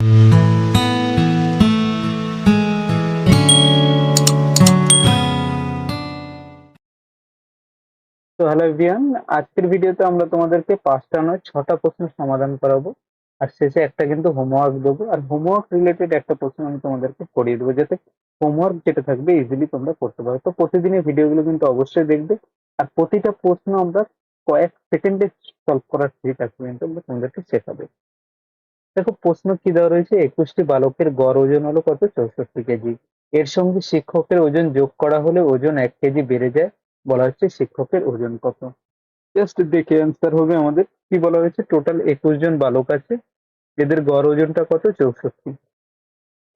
Hello everyone আজকের ভিডিওতে আমরা তোমাদেরকে পাঁচটা নয়, ছটা প্রশ্নের সমাধান করাবো। আর শেষে একটা কিন্তু হোমওয়ার্ক দেবো। আর হোমওয়ার্ক রিলেটেড একটা প্রশ্ন আমি তোমাদেরকে করিয়ে দেবো, যাতে হোমওয়ার্ক যেটা থাকবে ইজিলি তোমরা করতে পারো। তো প্রতিদিনের ভিডিওগুলো কিন্তু অবশ্যই দেখবে। আর প্রতিটা প্রশ্ন আমরা কয়েক সেকেন্ডে সলভ করার ট্রিক কিন্তু আমরা তোমাদেরকে শেখাবে। দেখো প্রশ্ন কি দেওয়া রয়েছে? একুশটি বালকের গড় ওজন হলো কত? চৌষট্টি কেজি। এর সঙ্গে শিক্ষকের ওজন যোগ করা হলে ওজন এক কেজি বেড়ে যায়। বলা হচ্ছে শিক্ষকের ওজন কত? জাস্ট দেখে অ্যান্সার হবে আমাদের। কি বলা হয়েছে? টোটাল একুশ জন বালক আছে। এদের গড় ওজনটা কত? চৌষট্টি।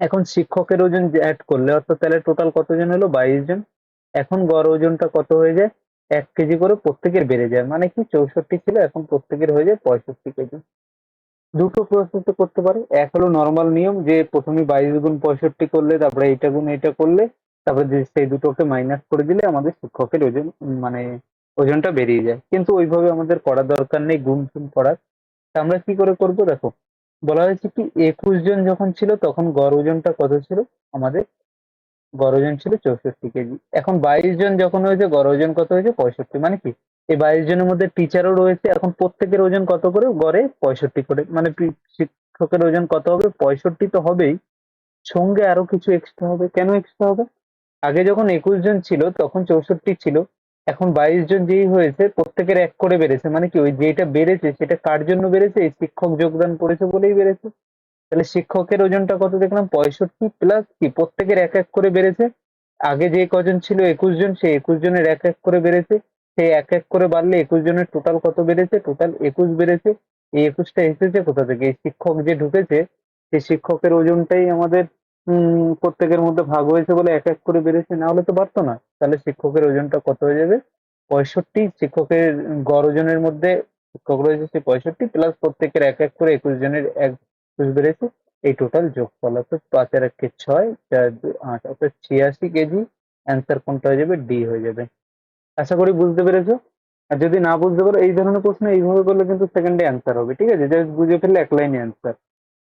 এখন শিক্ষকের ওজন অ্যাড করলে, অর্থাৎ তাহলে টোটাল কতজন হলো? বাইশ জন। এখন গড় ওজনটা কত হয়ে যায়? এক কেজি করে প্রত্যেকের বেড়ে যায়। মানে কি? চৌষট্টি ছিল, এখন প্রত্যেকের হয়ে যায় পঁয়ষট্টি কেজি। দুটো প্রসেসে করতে পারে। এক হলো নর্মাল নিয়ম যে প্রথমে বাইশ গুণ পঁয়ষট্টি করলে, তারপরে এইটা গুণ এইটা করলে, তারপরে সেই দুটোকে মাইনাস করে দিলে আমাদের শিক্ষকের ওজন মানে ওজনটা বেরিয়ে যায়। কিন্তু ওইভাবে আমাদের করা দরকার নেই, গুণ গুণ করার। আমরা কি করে করব? দেখো, বলা হয়েছে কি, একুশ জন যখন ছিল, তখন গড় ওজনটা কত ছিল? আমাদের গড় ওজন ছিল চৌষট্টি কেজি। এখন বাইশ জন যখন হয়েছে, গড় ওজন কত হয়েছে? পঁয়ষট্টি। মানে কি? এই বাইশ জনের মধ্যে টিচারও রয়েছে। এখন প্রত্যেকের ওজন কত করে? গড়ে পঁয়ষট্টি করে। মানে শিক্ষকের ওজন কত হবে? পঁয়ষট্টি তো হবেই। সঙ্গে আরও কিছু এক্সট্রা হবে। কেন এক্সট্রা হবে? আগে যখন একুশ জন ছিল, তখন চৌষট্টি ছিল। এখন বাইশ জন যেই হয়েছে, প্রত্যেকের এক করে বেড়েছে। মানে কি ওই যেটা বেড়েছে, সেটা কার জন্য বেড়েছে? এই শিক্ষক যোগদান করেছে বলেই বেড়েছে। তাহলে শিক্ষকের ওজনটা কত দেখলাম? পঁয়ষট্টি প্লাস কি? প্রত্যেকের এক এক করে বেড়েছে। আগে যে কজন ছিল একুশ জন, সেই একুশ জনের এক এক করে বেড়েছে। সেই এক এক করে বাড়লে একুশ জনের টোটাল কত বেড়েছে? টোটাল একুশ বেড়েছে। এই একুশটা এসেছে কোথা থেকে? এই শিক্ষক যে ঢুকেছে সেই শিক্ষকের ওজনটাই আমাদের, উম, প্রত্যেকের মধ্যে ভাগ হয়েছে বলে এক এক করে বেড়েছে। না হলে তো পারতো না। তাহলে শিক্ষকের ওজনটা কত হয়ে যাবে? পঁয়ষট্টি। শিক্ষকের গড় ওজনের মধ্যে শিক্ষক রয়েছে সেই পঁয়ষট্টি প্লাস প্রত্যেকের এক এক করে একুশ জনের এক একুশ বেড়েছে। এই টোটাল যোগ যোগফল অর্থাৎ পাঁচ আর একে ছয়, চার আট, অর্থাৎ ছিয়াশি কেজি। অ্যান্সার কোনটা হয়ে যাবে? ডি হয়ে যাবে। আশা করি বুঝতে পেরেছ? আর যদি না বুঝতে পারো, এই ধরনের প্রশ্ন এইভাবে করলে কিন্তু সেকেন্ডে অ্যান্সার হবে, ঠিক আছে? জাস্ট বুঝে ফেললে এক লাইনে অ্যান্সার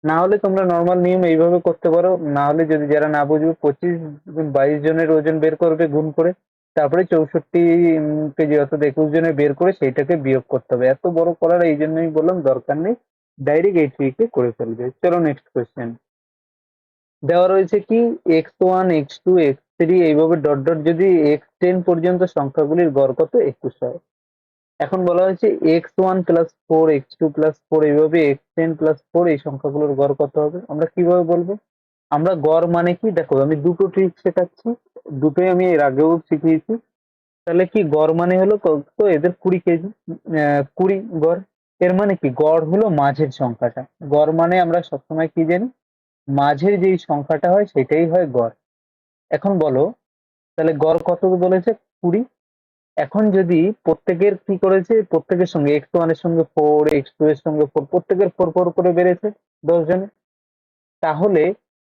না হলে তোমরা নর্মাল নিয়ম এইভাবে করতে পারো, না হলে যদি যারা না বুঝবে, পঁচিশ বাইশ জনের ওজন বের করবে গুণ করে, তারপরে চৌষট্টি কেজি অর্থাৎ একুশ জনের বের করে সেইটাকে বিয়োগ করতে হবে। এত বড় করার এই জন্যই বললাম, দরকার নেই ডাইরেক্ট এই ট্রিকে করে ফেলবে। চলো নেক্সট কোয়েশ্চেন দেওয়া রয়েছে কি X one X two X three এইভাবে ডট ডট যদি এক্স টেন পর্যন্ত সংখ্যাগুলির গড় কত? একুশ হয়। এখন বলা হয়েছে X one plus four X two plus four এইভাবে এক্স টেন প্লাস ফোর এই সংখ্যাগুলোর গড় কত হবে? আমরা কীভাবে বলব? আমরা গড় মানে কি? দেখো, আমি দুটো ট্রিক শেখাচ্ছি। দুটোই আমি এর আগেও শিখিয়েছি। তাহলে কি গড় মানে হলো তো এদের কুড়ি কেজি কুড়ি গড়। এর মানে কি? গড় হলো মাঝের সংখ্যাটা। গড় মানে আমরা সবসময় কি জানি? মাঝের যেই সংখ্যাটা হয়, সেটাই হয় গড়। এখন বলো, তাহলে গড় কত বলেছে? কুড়ি। এখন যদি প্রত্যেকের কি করেছে? প্রত্যেকের সঙ্গে এক্স ওয়ানের সঙ্গে ফোর এক্স টু এর সঙ্গে ফোর প্রত্যেকের ফোর ফোর করে বেড়েছে দশ জনে। তাহলে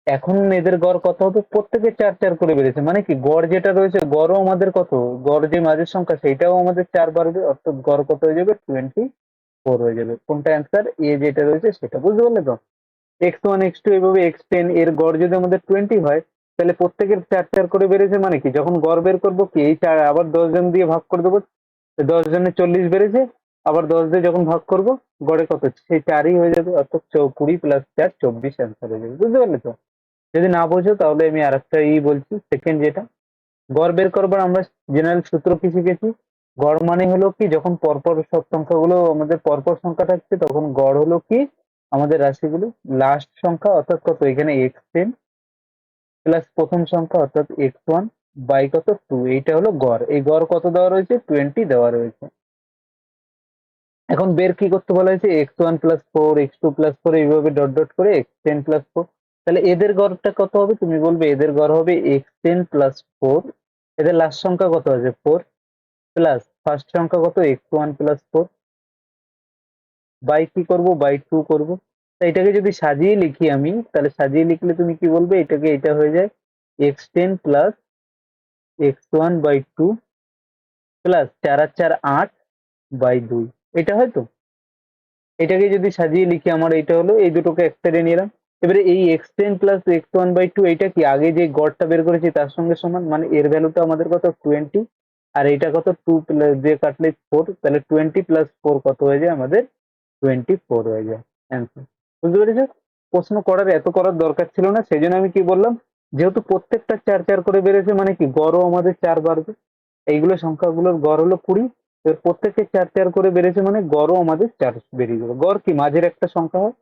এখন এদের গড় কত হবে? প্রত্যেকের চার চার করে বেড়েছে। মানে কি? গড় যেটা রয়েছে, গড়ও আমাদের কত? গড় যে মাঝের সংখ্যা সেটাও আমাদের চার বাড়বে অর্থাৎ গড় কত হয়ে যাবে? টোয়েন্টি ফোর হয়ে যাবে। কোনটা অ্যান্সার এ যেটা রয়েছে, সেটা বুঝতে পারলে তো? এক্স ওয়ান এক্স টু এভাবে এক্স টেন এর গড় যদি আমাদের টোয়েন্টি হয় তাহলে প্রত্যেকের চার চার করে বেড়েছে মানে কি? যখন গড় বের করব কি? এই চার আবার দশ জন দিয়ে ভাগ করে দেবো। দশ জনের চল্লিশ বেড়েছে, আবার দশ দিয়ে যখন ভাগ করব, গড়ে কত? সেই চারই হয়ে যাবে, অর্থাৎ কুড়ি প্লাস চার, চব্বিশ অ্যান্সার হয়ে যাবে। বুঝতে পারলে তো? যদি না বোঝো, তাহলে আমি আর একটা ই বলছি সেকেন্ড যেটা। গড় বের করবার আমরা জেনারেল সূত্র কি শিখেছি? গড় মানে হলো কি? যখন পরপর সব সংখ্যাগুলো আমাদের পরপর সংখ্যা থাকছে, তখন গড় হলো কি? আমাদের রাশিগুলো লাস্ট সংখ্যা, অর্থাৎ কত? এখানে এক্স টেন প্লাস প্রথম সংখ্যা অর্থাৎ এক্স ওয়ান বাই কত? টু এইটা হলো গড়। এই গড় কত দেওয়া রয়েছে? টোয়েন্টি দেওয়া রয়েছে। এখন বের কি করতে বলা হয়েছে? X one plus four X two plus four এইভাবে ডট ডট করে এক্স টেন প্লাস ফোর তাহলে এদের গড়টা কত হবে? তুমি বলবে এদের গড় হবে এক্স টেন প্লাস ফোর এদের লাস্ট সংখ্যা কত আছে? ফোর প্লাস ফার্স্ট সংখ্যা কত? X one plus four by কি করব? বাই টু করব। এটাকে যদি সাজিয়ে লিখি আমি, তাহলে সাজিয়ে লিখলে তুমি কি বলবে? এটাকে, এটা হয়ে যায় X ten plus X one by two plus চার আর চার আট বাই দুই। এটা হয়তো এটাকে যদি সাজিয়ে লিখি আমার এটা হলো, এই দুটোকে এক সাইডে নিলাম এবারে এই X ten plus X one by two এইটা কি আগে যে গড়টা বের করেছি তার সঙ্গে সমান? মানে এর ভ্যালুটা আমাদের কত? টোয়েন্টি আর এইটা কত? টু প্লাস যে কাটলে ফোর তাহলে টোয়েন্টি প্লাস ফোর কত হয়ে যায়? আমাদের টোয়েন্টি ফোর হয়ে যায়। অ্যান্সার বুঝতে পেরেছ? প্রশ্ন করার, এত করার দরকার ছিল না সেই জন্য আমি কি বললাম, যেহেতু প্রত্যেকটা চার চার করে বেড়েছে মানে কি, গড়ও আমাদের চার বাড়বে। এইগুলো সংখ্যাগুলোর গড় হলো কুড়ি এর প্রত্যেকে চার চার করে বেড়েছে মানে গড়ও আমাদের চার বেরিয়ে যাবে গড় কি, মাঝের একটা সংখ্যা হয়?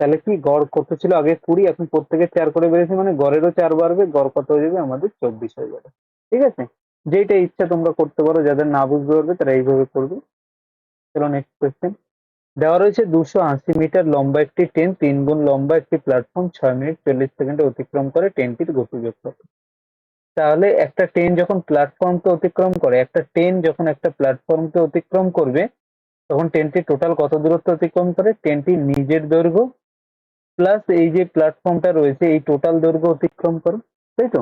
তাহলে কি, গড় কত ছিল? আগে কুড়ি, এখন প্রত্যেকে চার করে বেড়েছে মানে গড়েরও চার বাড়বে, গড় কত হয়ে যাবে? আমাদের চব্বিশ হয়ে যাবে। ঠিক আছে? যেটা ইচ্ছা তোমরা করতে পারো, যাদের না বুঝতে পারবে, তারা এইভাবে করবে। চলো নেক্সট কোয়েশ্চেন দেওয়া রয়েছে দুশো আশি মিটার লম্বা একটি ট্রেন তিন গুণ লম্বা একটি প্ল্যাটফর্ম ছয় মিনিট চল্লিশ সেকেন্ডে অতিক্রম করে ট্রেনটির গতিবেগ তাহলে একটা ট্রেন যখন প্ল্যাটফর্মকে অতিক্রম করে, একটা ট্রেন যখন একটা প্ল্যাটফর্মকে অতিক্রম করবে, তখন ট্রেনটি টোটাল কত দূরত্ব অতিক্রম করে? ট্রেনটি নিজের দৈর্ঘ্য প্লাস এই যে প্ল্যাটফর্মটা রয়েছে, এই টোটাল দৈর্ঘ্য অতিক্রম করে, তাই তো?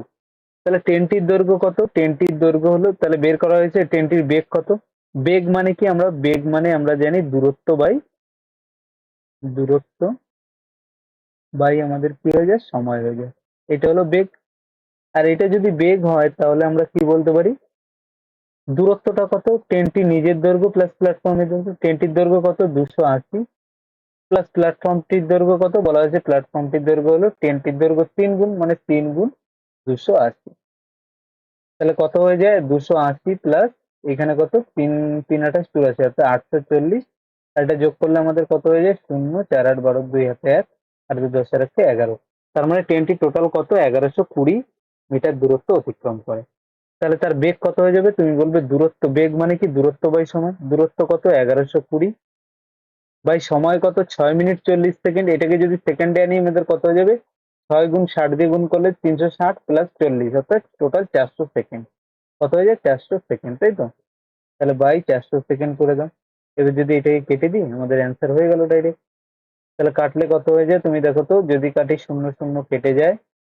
তাহলে ট্রেনটির দৈর্ঘ্য কত? ট্রেনটির দৈর্ঘ্য হলো, তাহলে বের করা হয়েছে ট্রেনটির বেগ কত? বেগ মানে কি? আমরা বেগ মানে আমরা জানি দূরত্ব বাই দূরত্ব বাই আমাদের কি হয়ে যায়? সময় হয়ে যায়। এটা হলো বেগ। আর এটা যদি বেগ হয়, তাহলে আমরা কি বলতে পারি? দূরত্বটা কত? ট্রেনটি নিজের দৈর্ঘ্য প্লাস প্ল্যাটফর্মের দৈর্ঘ্য। ট্রেনটির দৈর্ঘ্য কত? দুশো আশি। প্লাস প্ল্যাটফর্মটির দৈর্ঘ্য কত? বলা হয়েছে প্ল্যাটফর্মটির দৈর্ঘ্য হলো ট্রেনটির দৈর্ঘ্য তিন গুণ মানে তিন গুণ দুশো আশি। তাহলে কত হয়ে যায়? দুশো আশি প্লাস এখানে কত? তিন তিন আঠাশ, চুরাশি অর্থাৎ আটশো চল্লিশ। এটা যোগ করলে আমাদের কত হয়ে যায়? শূন্য, চার আট, বারো, দুই হাতে এক, আর দুই দশ আর একশো এগারো। তার মানে ট্রেনটি টোটাল কত? এগারোশো কুড়ি মিটার দূরত্ব অতিক্রম করে। তাহলে তার বেগ কত হয়ে যাবে? তুমি বলবে দূরত্ব, বেগ মানে কি? দূরত্ব বাই সময় দূরত্ব কত? এগারোশো কুড়ি। বাই সময় কত? ছয় মিনিট চল্লিশ সেকেন্ড। এটাকে যদি সেকেন্ডে আনি, আমাদের কত হয়ে যাবে? ছয় গুণ ষাট দিয়ে গুণ করলে তিনশো ষাট প্লাস চল্লিশ, অর্থাৎ টোটাল চারশো সেকেন্ড। কত হয়ে যায়? চারশো সেকেন্ড তাই তো? তাহলে বাই চারশো সেকেন্ড করে দাও। এবার যদি এটাকে কেটে দিই, আমাদের অ্যান্সার হয়ে গেল ডাইরেক্ট তাহলে কাটলে কত হয়ে যায়? তুমি দেখো তো, যদি কাটি শূন্য শূন্য কেটে যায়,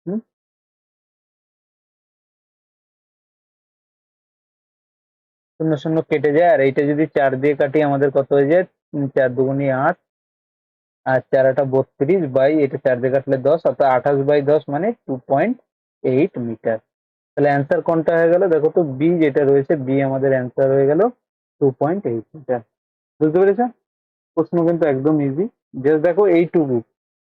হুম? শূন্য শূন্য কেটে যায়, আর এইটা যদি চার দিয়ে কাটি, আমাদের কত হয়ে যায়? চার দুগুনি আট। আর চার আটা বত্রিশ বাই এটা চার দিয়ে কাটলে দশ, অর্থাৎ আঠাশ বাই দশ মানে টু পয়েন্ট এইট মিটার তাহলে অ্যান্সার কোনটা হয়ে গেল? দেখো তো বি যেটা রয়েছে বি আমাদের অ্যান্সার হয়ে গেল টু পয়েন্ট এইট মিটার। বুঝতে পেরেছ? প্রশ্ন কিন্তু একদম ইজি জাস্ট দেখো এইটুকু।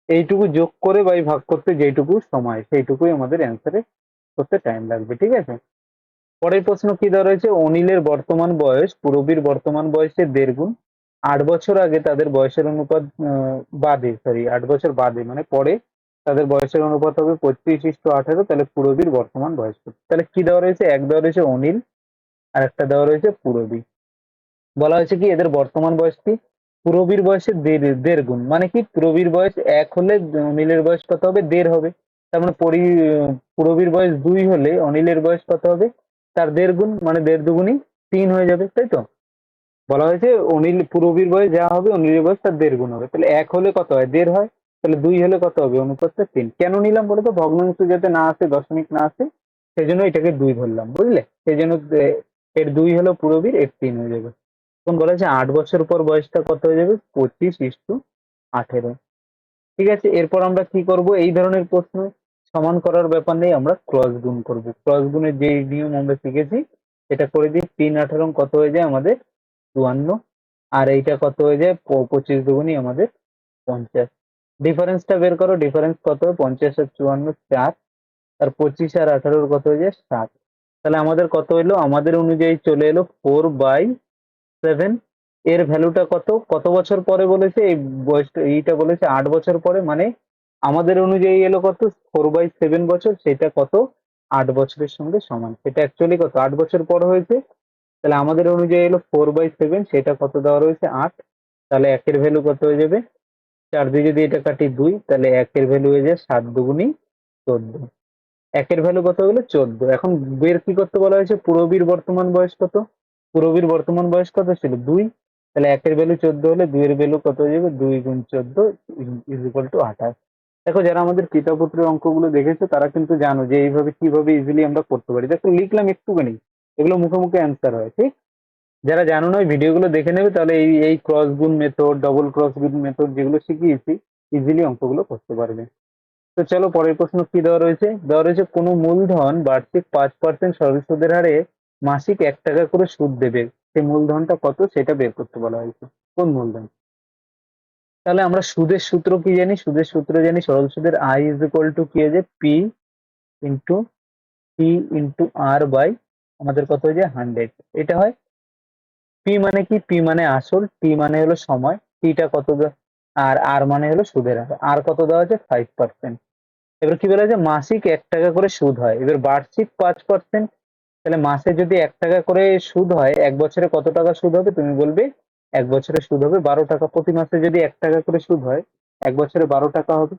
এইটুকু যোগ করে বাই ভাগ করতে যেইটুকু সময়, সেইটুকুই আমাদের অ্যান্সারে করতে টাইম লাগবে, ঠিক আছে? পরের প্রশ্ন কি দেওয়া রয়েছে? অনিলের বর্তমান বয়স, পুরবীর বর্তমান বয়সের দেড় গুণ। আট বছর আগে তাদের বয়সের অনুপাত বাদে সরি আট বছর বাদে মানে পরে তাদের বয়সের অনুপাত হবে পঁয়ত্রিশ ইস্টু আঠারো, তাহলে পুরবীর বর্তমান বয়স? তাহলে কি দেওয়া রয়েছে? এক দেওয়া রয়েছে অনিল আর একটা দেওয়া রয়েছে পুরবী। বলা হয়েছে কি, এদের বর্তমান বয়স কি? পুরবীর বয়সের দেড় দেড় গুণ। মানে কি? পুরবীর বয়স এক হলে অনিলের বয়স কত হবে? দেড় হবে। তার মানে পরি, পুরবীর বয়স দুই হলে অনিলের বয়স কত হবে? তার দেড় গুণ মানে দেড় দুগুণই তিন হয়ে যাবে, তাই তো? বলা হয়েছে অনিল, পুরবীর বয়স যা হবে, অনিলের বয়স তার দেড় গুণ হবে। তাহলে এক হলে কত হয়? দেড় হয়। তাহলে দুই হলে কত হবে? অনুপাতটা তিন। কেন নিলাম বলতো? ভগ্নাংশ যাতে না আসে, দশমিক না আসে সেই জন্য এটাকে দুই ধরলাম, বুঝলে? সেই জন্য এর দুই হলো পুরবীর, এর তিন হয়ে যাবে। তখন বলা হয়েছে আট বছর পর বয়সটা কত হয়ে যাবে? পঁচিশ ইস্টু আঠেরো। ঠিক আছে, এরপর আমরা কি করব? এই ধরনের প্রশ্ন সমান করার ব্যাপার নেই, আমরা ক্রস গুণ করব। ক্রস গুণের যে নিয়ম আমরা শিখেছি, এটা করে দিই, তিন আঠারো কত হয়ে যায়? আমাদের চুয়ান্ন। আর এইটা কত হয়ে যায়? পঁচিশ দুগুণই আমাদের পঞ্চাশ। ডিফারেন্সটা বের করো ডিফারেন্স কত? পঞ্চাশ আর চুয়ান্ন, চার। আর পঁচিশ আর আঠারোর কত হয়ে যায়? সাত। তাহলে আমাদের কত হলো? আমাদের অনুযায়ী চলে এলো ফোর বাই সেভেন এর ভ্যালুটা কত? কত বছর পরে বলেছে? এই বয়সটা, এইটা বলেছে আট বছর পরে। মানে আমাদের অনুযায়ী এলো কত? ফোর বাই সেভেন বছর। সেটা কত? আট বছরের সঙ্গে সমান। সেটা অ্যাকচুয়ালি কত? আট বছর পর হয়েছে। তাহলে আমাদের অনুযায়ী এলো ফোর বাই সেভেন সেটা কত দেওয়া রয়েছে? আট। তাহলে একের ভ্যালু কত হয়ে যাবে? চার দিয়ে যদি এটা কাটি দুই, তাহলে একের ভ্যালু হয়ে যায় সাত দুগুণি চোদ্দ। একের ভ্যালু কত হলো? চোদ্দ। এখন বের কি করতে বলা হয়েছে? পুরবীর বর্তমান বয়স কত? পুরবীর বর্তমান বয়স কত ছিল? দুই। তাহলে একের ভ্যালু চোদ্দ হলে দুইয়ের ভ্যালু কত হয়ে যাবে? দুই গুণ চোদ্দ ইজ ইকুয়াল টু আঠাশ। দেখো, যারা আমাদের পিতা পুত্রের অঙ্কগুলো দেখেছ, তারা কিন্তু জানো যে এইভাবে কীভাবে ইজিলি আমরা করতে পারি। দেখো, লিখলাম একটুখানি। এগুলো মুখে মুখে অ্যান্সার হয়, ঠিক? যারা জানো না, ওই ভিডিওগুলো দেখে নেবে, তাহলে এই এই ক্রস গুণ মেথড ডবল ক্রস গুণ মেথড যেগুলো শিখিয়েছি ইজিলি অঙ্কগুলো করতে পারবে। তো চলো পরের প্রশ্ন কি দেওয়া রয়েছে? দেওয়া রয়েছে, কোনো মূলধন বার্ষিক পাঁচ পার্সেন্ট সরল সুদের হারে মাসিক এক টাকা করে সুদ দেবে। সেই মূলধনটা কত সেটা বের করতে বলা হয়েছে। কোন মূলধন? তাহলে আমরা সুদের সূত্র কি জানি? সুদের সূত্র জানি সরল সুদের আই ইজ ইকুয়াল টু কি আছে? P into P into R by আমাদের কত হয়ে যায় হান্ড্রেড এটা হয় পি মানে কি? পি মানে আসল টি মানে হলো সময় টিটা কত আর আর মানে হলো সুদের হার আর কত দেওয়া আছে ফাইভ পার্সেন্ট এবার কি বলা আছে মাসিক এক টাকা করে সুদ হয়। এবার বার্ষিক পাঁচ পার্সেন্ট তাহলে মাসে যদি এক টাকা করে সুদ হয়, এক বছরে কত টাকা সুদ হবে? তুমি বলবে, এক বছরে সুদ হবে বারো টাকা। প্রতি মাসে যদি এক টাকা করে সুদ হয়, এক বছরে বারো টাকা হবে।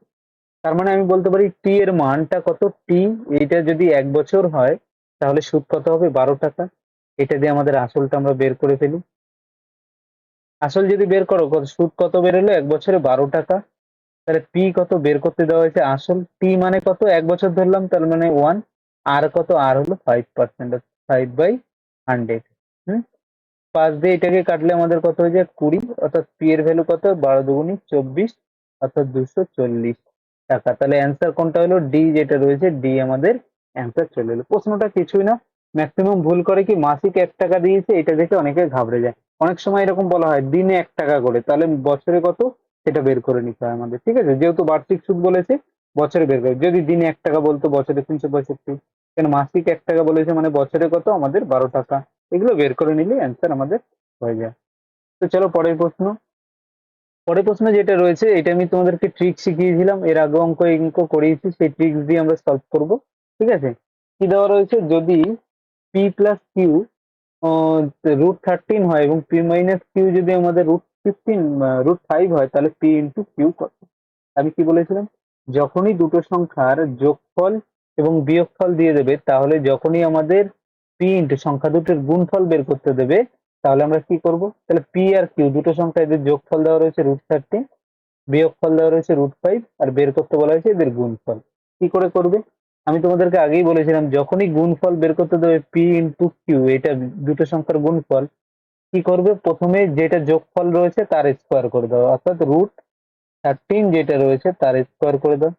তার মানে আমি বলতে পারি টি এর মানটা কত? টি এইটা যদি এক বছর হয়, তাহলে সুদ কত হবে? বারো টাকা। এটা দিয়ে আমাদের আসলটা আমরা বের করে ফেলি। আসল যদি বের করো, কত সুদ কত বেরোলো এক বছরে বারো টাকা। তাহলে পি কত বের করতে দেওয়া হয়েছে? আসল টি মানে কত? এক বছর ধরলাম তার মানে ওয়ান আর কত? আর হলো five percent five by hundred হুম? পাঁচ দিয়ে এটাকে কাটলে আমাদের কত হয়ে যায়? কুড়ি। অর্থাৎ পি এর ভ্যালু কত? বারো দুগুণি চব্বিশ, অর্থাৎ দুশো চল্লিশ টাকা। তাহলে অ্যান্সার কোনটা হলো? ডি যেটা রয়েছে ডি আমাদের অ্যান্সার চলে এলো। প্রশ্নটা কিছুই না। ম্যাক্সিমাম ভুল করে কি মাসিক এক টাকা দিয়েছে, এটা দেখে অনেকে ঘাবড়ে যায়। অনেক সময় এরকম বলা হয়, দিনে এক টাকা করে। তাহলে বছরে কত? সেটা বের করে নিতে হয় আমাদের, ঠিক আছে? যেহেতু বার্ষিক সুদ বলেছে, বছরে বের করে। যদি দিনে এক টাকা বলতো, বছরে তিনশো পঁয়ষট্টি। কেন মাসিক এক টাকা বলেছে মানে বছরে কত? আমাদের বারো টাকা। এগুলো বের করে নিলে অ্যান্সার আমাদের হয়ে যায়। তো চলো পরের প্রশ্ন। পরের প্রশ্ন যেটা রয়েছে, এটা আমি তোমাদেরকে ট্রিক শিখিয়েছিলাম। এর আগে অঙ্ক অঙ্ক করিয়েছি সেই ট্রিক্স দিয়ে আমরা সলভ করব, ঠিক আছে? কি দেওয়া রয়েছে? যদি P plus Q root thirteen হয় এবং পি মাইনাস কিউ যদি আমাদের রুট ফিফটিন রুট ফাইভ হয়, তাহলে পি ইন্টু কিউ কত? আমি কি বলেছিলাম? যখনই দুটো সংখ্যার যোগফল এবং বিয়োগফল দিয়ে দেবে, তাহলে যখনই আমাদের পি ইন্টু সংখ্যা দুটোর গুণফল বের করতে দেবে, তাহলে আমরা কি করব? তাহলে পি আর কিউ দুটো সংখ্যা এদের যোগফল দেওয়া রয়েছে রুট থার্টিন বিয়োগফল দেওয়া রয়েছে রুট ফাইভ আর বের করতে বলা হয়েছে এদের গুণফল। কি করে করবে? আমি তোমাদেরকে আগেই বলেছিলাম, যখনই গুণফল বের করতে দেবে পি ইন্টু কিউ এটা দুটো সংখ্যার গুণফল, কি করবে? প্রথমে যেটা যোগফল রয়েছে তার স্কোয়ার করে দাও। অর্থাৎ রুট থার্টিন যেটা রয়েছে তার স্কোয়ার করে দাও।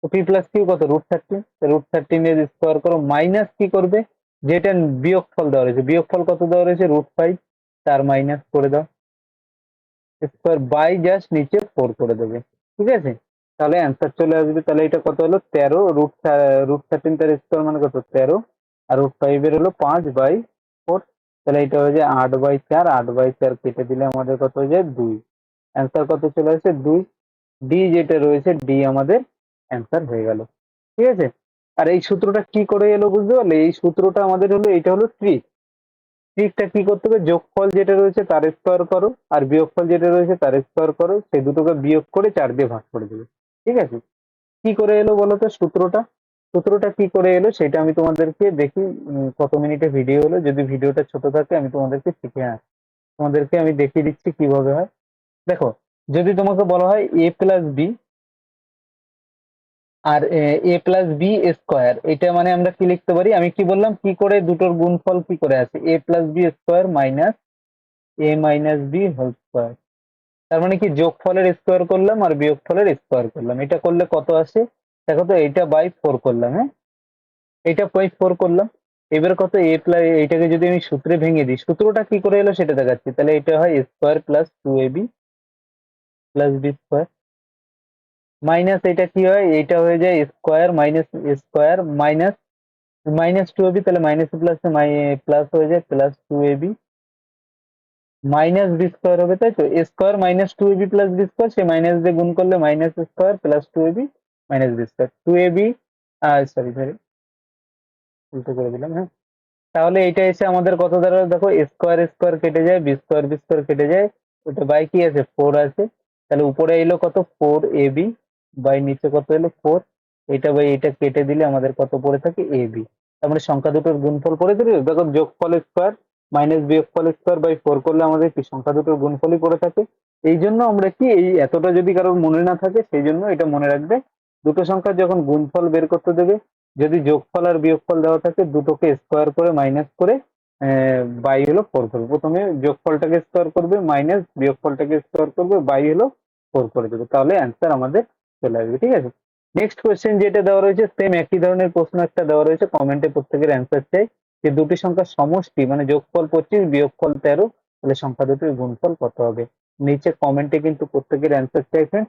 তো পি প্লাস কিউ কত? রুট থার্টিন রুট থার্টিন এর স্কোয়ার করো মাইনাস কি করবে? যেটা বিয়োগফল দেওয়া রয়েছে। বিয়োগফল কত দেওয়া রয়েছে? রুট ফাইভ তার মাইনাস করে দাও। স্কোয়ার বাই জাস্ট নিচে ফোর করে দেবে। ঠিক আছে? তাহলে অ্যান্সার চলে আসবে, তাহলে এটা কত হলো? তেরো রুট রুট থার্টিন তার স্কোয়ার মানে কত? তেরো। আর রুট ফাইভ এর হলো পাঁচ বাই ফোর তাহলে এটা হয়ে যায় আট বাই চার, আট বাই চার কেটে দিলে আমাদের কত হয়ে যায় দুই। অ্যান্সার কত চলে আসে? দুই। ডি যেটা রয়েছে ডি আমাদের অ্যান্সার হয়ে গেল। ঠিক আছে? আর এই সূত্রটা কি করে এলো বুঝতে পারলে? এই সূত্রটা আমাদের হলো, এটা হলো ট্রিক ট্রিকটা কি করতে হবে? যোগফল যেটা রয়েছে তার স্কোয়ার করো, আর বিয়োগফল যেটা রয়েছে তার স্কোয়ার করো। সেই দুটোকে বিয়োগ করে চার দিয়ে ভাগ করে দেবে। ঠিক আছে? কি করে এলো বলো তো সূত্রটা? সূত্রটা কি করে এলো সেটা আমি তোমাদেরকে দেখি কত মিনিটে ভিডিও হলো। যদি ভিডিওটা ছোট থাকে, আমি তোমাদেরকে শিখে আস তোমাদেরকে আমি দেখিয়ে দিচ্ছি কীভাবে হয়। দেখো, যদি তোমাকে বলা হয় এ প্লাস বি আর, এ প্লাস বি স্কোয়ার এটা মানে আমরা কি লিখতে পারি? আমি কি বললাম? কি করে দুটোর গুণফল কি করে আছে A plus B square minus A minus B whole square তার মানে কি যোগফলের স্কোয়ার করলাম আর বিয়োগফলের স্কোয়ার করলাম। এটা করলে কত আসে? দেখো তো, এইটা বাই ফোর করলাম হ্যাঁ? এটা বাই ফোর করলাম। এবার কত, এ প্লাস এইটাকে যদি আমি সূত্রে ভেঙে দিই, সূত্রটা কি করে এলো সেটা দেখাচ্ছি। তাহলে এটা হয় square plus two A B plus B square minus এটা কি হয়? এটা হয়ে যায় square minus square minus minus two A B তাহলে মাইনাস প্লাস প্লাস হয়ে যায় plus two A B minus B square হবে, তাই তো? Square minus two A B plus B square say minus দিয়ে গুণ করলে minus square plus two A B minus B square. Two A B sorry sorry উল্টো করে দিলাম হ্যাঁ? তাহলে এটা এসে আমাদের কত দাঁড়াল? দেখো স্কোয়ার স্কোয়ার কেটে যায় বি স্কোয়ার বি স্কোয়ার কেটে যায়, ওটা বাই কি আছে? ফোর আছে। তাহলে উপরে এলো কত? ফোর এ বি বাই নিচে কত এলো? ফোর এটা বাই এটা কেটে দিলে আমাদের কত পড়ে থাকে? এ বি তার মানে সংখ্যা দুটোর গুণফল পড়ে দিলে দেখো যোগফল স্কোয়ার মাইনাস বিয়োগফল স্কোয়ার বাই ফোর করলে আমাদের কি সংখ্যা দুটোর গুণফলই পড়ে থাকে? এই জন্য আমরা কি এই এতটা যদি কারোর মনে না থাকে, সেই জন্য এটা মনে রাখবে। দুটো সংখ্যা যখন গুণফল বের করতে দেবে, যদি যোগফল আর বিয়োগফল দেওয়া থাকে, দুটোকে স্কোয়ার করে মাইনাস করে বাই হলো ফোর করবে। প্রথমে যোগফলটাকে স্কোয়ার করবে মাইনাস বিয়োগফলটাকে স্কোয়ার করবে বাই হলো ফোর করে দেবে। তাহলে অ্যান্সার আমাদের চলে আসবে, ঠিক আছে? নেক্সট কোয়েশ্চেন যেটা দেওয়া রয়েছে সেম একই ধরনের প্রশ্ন একটা দেওয়া রয়েছে কমেন্টে প্রত্যেকের অ্যান্সার চাই। যে দুটি সংখ্যার সমষ্টি মানে যোগফল পঁচিশ, বিয়োগফল তেরো, তাহলে সংখ্যা দুটির গুণফল কত হবে? নিচে কমেন্টে কিন্তু প্রত্যেকের অ্যান্সার চাইছেন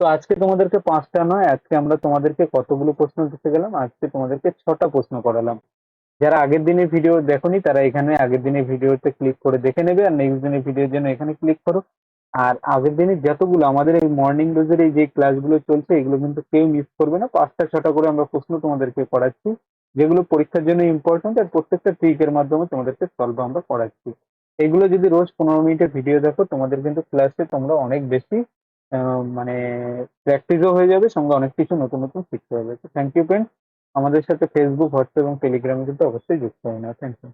তো আজকে তোমাদেরকে পাঁচটা নয়, আজকে আমরা তোমাদেরকে কতগুলো প্রশ্ন দিতে গেলাম, আজকে তোমাদেরকে ছটা প্রশ্ন করালাম। যারা আগের দিনের ভিডিও দেখোনি, তারা এখানে আগের দিনের ভিডিওতে ক্লিক করে দেখে নেবে, আর নেক্সট দিনের ভিডিওর জন্য এখানে ক্লিক করো। আর আগের দিনের যতগুলো, আমাদের এই মর্নিং ডোজের এই যে ক্লাসগুলো চলছে, এগুলো কিন্তু কেউ মিস করবে না। পাঁচটা, ছটা করে আমরা প্রশ্ন তোমাদেরকে করাচ্ছি। যেগুলো পরীক্ষার জন্য ইম্পর্টেন্ট আর প্রত্যেকটা ট্রিকের মাধ্যমে তোমাদেরকে সলভ আমরা করাচ্ছি। এগুলো যদি রোজ পনেরো মিনিটের ভিডিও দেখো, তোমাদের কিন্তু ক্লাসে তোমরা অনেক বেশি মানে প্র্যাকটিসও হয়ে যাবে, সঙ্গে অনেক কিছু নতুন নতুন শিখতে হবে। থ্যাংক ইউ ফ্রেন্ড আমাদের সাথে ফেসবুক হোয়াটসঅ্যাপ এবং টেলিগ্রামে কিন্তু অবশ্যই যুক্ত হয় না থ্যাংক ইউ